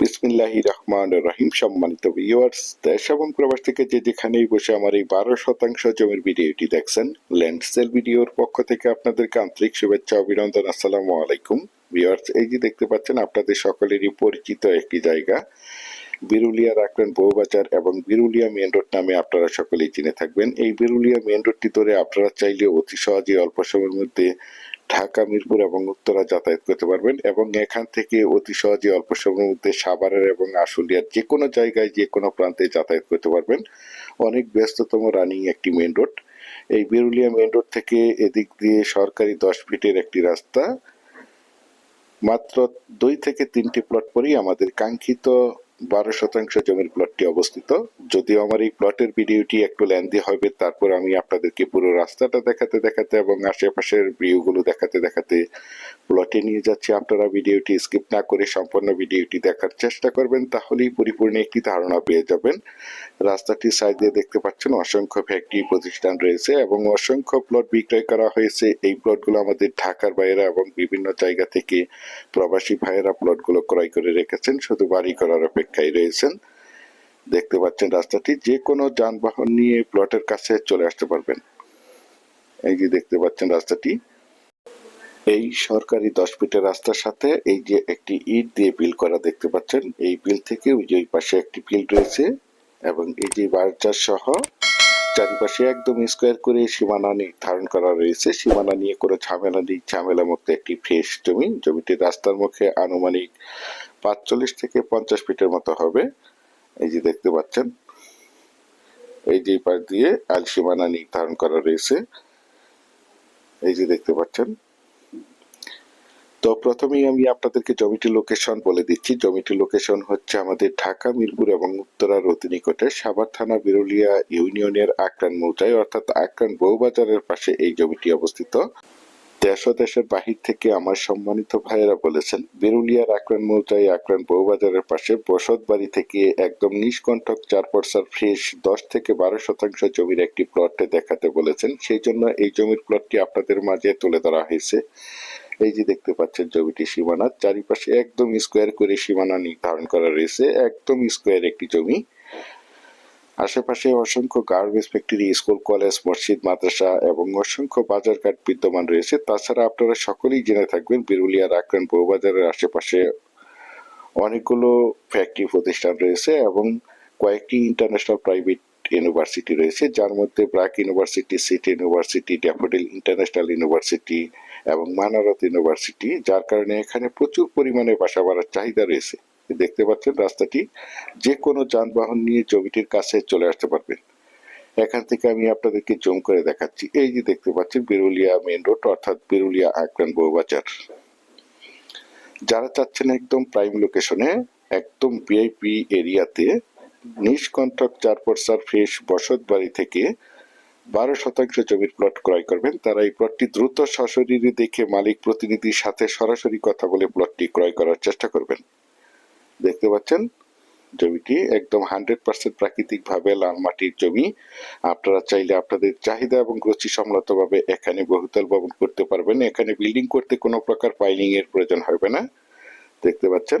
বিসমিল্লাহি রহমান রহিম। সম্মানিত ভিউয়ার্স দেশ এবং প্রবাস থেকে যে যেখানেই বসে আমার এই বারো শতাংশ জমির ভিডিওটি দেখছেন ল্যান্ড সেল ভিডিওর পক্ষ থেকে আপনাদেরকে আন্তরিক শুভেচ্ছা, অভিনন্দন, আসসালামু আলাইকুম। ভিউয়ার্স এই যে দেখতে পাচ্ছেন, আপনাদের সকলেরই পরিচিত একটি জায়গা। বিরুলিয়া রাখলেন বউবাজার এবং বিরুলিয়া মেন রোড নামে আপনারা সকলেই চিনে থাকবেন। এই বিরুলিয়া মেন রোডটি ধরে আপনারা চাইলে অতি সহজে অল্প সময়ের মধ্যে ঢাকা, মিরপুর এবং উত্তরা যাতায়াত করতে পারবেন এবং এখান থেকে অতি সহজে অল্প সময়ের মধ্যে সাভারের এবং আশুলিয়ার যে কোনো জায়গায় যে কোনো প্রান্তে যাতায়াত করতে পারবেন। অনেক ব্যস্ততম রানিং একটি মেন রোড। এই বেরুলিয়া মেন রোড থেকে এদিক দিয়ে সরকারি দশ ফিটের একটি রাস্তা। মাত্র দুই থেকে তিনটি প্লট পরেই আমাদের কাঙ্ক্ষিত বারো শতাংশ জমির প্লটটি অবস্থিত। যদিও আমার এই প্লটের ভিডিওটি একটু লেন্দি হবে, তারপর আমি আপনাদেরকে পুরো রাস্তাটা দেখাতে দেখাতে এবং আশেপাশের ভিউগুলো দেখাতে দেখাতে প্লটে নিয়ে যাচ্ছি। আপনারা ভিডিওটি স্কিপ না করে সম্পূর্ণ ভিডিওটি দেখার চেষ্টা করবেন, তাহলেই পরিপূর্ণ একটি ধারণা পেয়ে যাবেন। রাস্তাটির সাইড দিয়ে দেখতে পাচ্ছেন অসংখ্য ফ্যাক্টরি প্রতিষ্ঠান রয়েছে এবং অসংখ্য প্লট বিক্রয় করা হয়েছে। এই প্লটগুলো আমাদের ঢাকার বাইরে এবং বিভিন্ন জায়গা থেকে প্রবাসী ভাইয়েরা প্লটগুলো ক্রয় করে রেখেছেন, শুধু বাড়ি করার অপেক্ষায় রয়েছেন। দেখতে পাচ্ছেন রাস্তাটি যে কোনো যানবাহন নিয়ে প্লটের কাছে চলে আসতে পারবেন। এই যে দেখতে পাচ্ছেন রাস্তাটি, এই সরকারি দশ ফিটের রাস্তার সাথে এই যে একটি ইট দিয়ে বিল করা দেখতে পাচ্ছেন, এই বিল থেকে ওই যে পাশে একটি বিল রয়েছে এবং এই যে সহ চারিপাশে একদম স্কোয়ার করে সীমানা নির্ধারণ করা রয়েছে। সীমানা নিয়ে কোনো ঝামেলা নেই। ঝামেলা মুক্ত একটি ফ্রেশ জমি। জমিটি রাস্তার মুখে আনুমানিক পাঁচচল্লিশ থেকে পঞ্চাশ ফিটের মতো হবে। এই যে দেখতে পাচ্ছেন, এই যে পাশ দিয়ে আল সীমানা নির্ধারণ করা রয়েছে। এই যে দেখতে পাচ্ছেন তো প্রথমেই আমি আপনাদেরকে জমিটির লোকেশন বলে দিচ্ছি। জমিটির লোকেশন হচ্ছে আমাদের ঢাকা, মিরপুর এবং উত্তরার অতি সাভার থানা, বিরুলিয়া ইউনিয়নের আক্রান মৌজায়, অর্থাৎ আক্রান বউবাজারের পাশে এই জমিটি অবস্থিত। দেশ ও দেশের বাহির থেকে আমার সম্মানিত ভাইয়েরা বলেছেন, বেরুলিয়ার আক্রান মৌজায় আক্রান বউবাজারের পাশে বসত বাড়ি থেকে একদম নিষ্কণ্ঠক চার পরসার ফ্রেশ দশ থেকে বারো শতাংশ জমির একটি প্লটে দেখাতে বলেছেন। সেই জন্য এই জমির প্লটটি আপনাদের মাঝে তুলে ধরা হয়েছে। এই যে দেখতে পাচ্ছেন জমিটি সীমানা, চারিপাশে একদম স্কোয়ার করে সীমানা নির্ধারণ করা রয়েছে, একদম স্কোয়ার একটি জমি। আশেপাশে অসংখ্য গার্মেন্টস ফ্যাক্টরি স্কুল কলেজ মসজিদ, মাদ্রাসা এবং অসংখ্য বাজারঘাট বিদ্যমান রয়েছে। তাছাড়া আপনারা সকলেই জেনে থাকবেন বিরুলিয়ার আক্রান বউবাজারের আশেপাশে অনেকগুলো ফ্যাক্টরি প্রতিষ্ঠান রয়েছে এবং কয়েকটি ইন্টারন্যাশনাল প্রাইভেট ইউনিভার্সিটি রয়েছে, যার মধ্যে BRAC university city university Daffodil international university এবং মানারত ইউনিভার্সিটি, যার কারণে এখানে প্রচুর পরিমাণে বাসা বাড়ার চাহিদা রয়েছে। দেখতে পাচ্ছেন রাস্তাটি যে কোনো যানবাহন নিয়ে জমিটির কাছে চলে আসতে পারবেন। এখান থেকে আমি আপনাদেরকে জুম করে দেখাচ্ছি। এই যে দেখতে পাচ্ছেন, বিরুলিয়া মেন রোড, অর্থাৎ বিরুলিয়া আক্রান বউবাজার যারা চাচ্ছেন একদম প্রাইম লোকেশনে, একদম ভিআইপি এরিয়াতে নিষ্কণ্ঠক চার পরসার ফ্রেশ বসত বাড়ি থেকে বারো শতাংশ জমির প্লট ক্রয় করবেন। তারা এই প্লটটি দ্রুত সশরীরে দেখে মালিক প্রতিনিধির সাথে সরাসরি কথা বলে প্লটটি ক্রয় করার চেষ্টা করবেন। দেখতে পাচ্ছেন, জমিটি একদম হান্ড্রেড পার্সেন্ট প্রাকৃতিক ভাবে লাল মাটির জমি। আপনারা চাইলে আপনাদের চাহিদা এবং রুচি সম্মত ভাবে এখানে বহুতল ভবন করতে পারবেন। এখানে বিল্ডিং করতে কোনো প্রকার পাইলিং এর প্রয়োজন হবে না। দেখতে পাচ্ছেন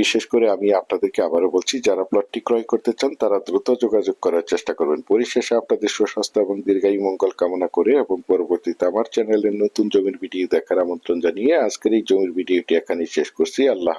বিশেষ করে আমি আপনাদেরকে আবারও বলছি, যারা প্লটটি ক্রয় করতে চান, তারা দ্রুত যোগাযোগ করার চেষ্টা করবেন। পরিশেষে আপনাদের সুস্বাস্থ্য এবং দীর্ঘায়ু মঙ্গল কামনা করে এবং পরবর্তীতে আমার চ্যানেলের নতুন জমির ভিডিও দেখার আমন্ত্রণ জানিয়ে আজকের এই জমির ভিডিওটি এখানেই শেষ করছি। আল্লাহ